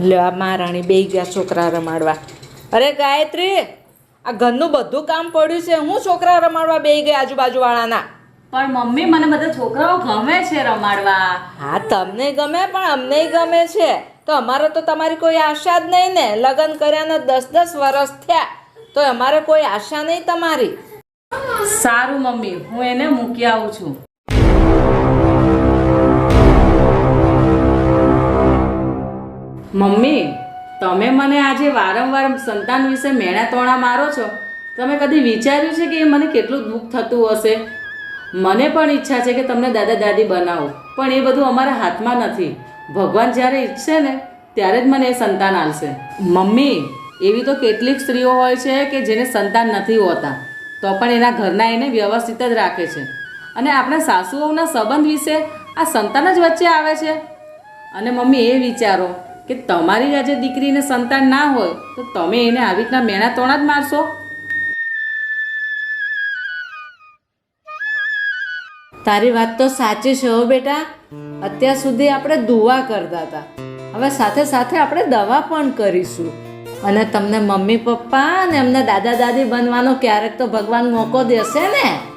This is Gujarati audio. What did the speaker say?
લે આ મહારાણી બે ગયા છોકરા રમાડવા. અરે ગાયત્રી આ ઘરનું બધું કામ પડ્યું છે. હું છોકરા રમાડવા બે ગયા આજુબાજુવાળાના. પણ મમ્મી મને બધા છોકરાઓ ગમે છે રમાડવા. હા તમને ગમે પણ અમને ગમે છે. તો અમારે તો તમારી કોઈ આશા જ નહીં ને. લગ્ન કર્યાના દસ દસ વર્ષ થયા. તો અમારે કોઈ આશા નહીં તમારી. સારું મમ્મી. હું એને મૂકી આવું છું. મમ્મી, તમે મને આજે વારંવાર સંતાન વિશે મેણા તોણા મારો છો. તમે કદી વિચાર્યું છે કે એ મને કેટલું દુઃખ થતું હશે? મને પણ ઈચ્છા છે કે તમને દાદા દાદી બનાવો, પણ એ બધું અમારા હાથમાં નથી. ભગવાન જ્યારે ઈચ્છે ને, ત્યારે જ મને એ સંતાન આવશે મમ્મી, એવી તો કેટલીક સ્ત્રીઓ હોય છે કે જેને સંતાન નથી હોતા, તો પણ એના ઘરના એને વ્યવસ્થિત જ રાખે છે. અને આપણા સાસુઓના સંબંધ વિશે આ સંતાન જ વચ્ચે આવે છે. અને મમ્મી, એ વિચારો કે તમારી આજે દીકરીને સંતાન ના હોય, તો તમે એને આવી રીતના મેણા તોણા જ મારશો. તારી વાત તો સાચી છે હો બેટા. અત્યાર સુધી આપણે દુવા કરતા હતા. હવે સાથે સાથે આપણે દવા પણ કરીશું. અને તમને મમ્મી પપ્પા અને એમને દાદા દાદી બનવાનો ક્યારેક તો ભગવાન મોકો દેશે ને.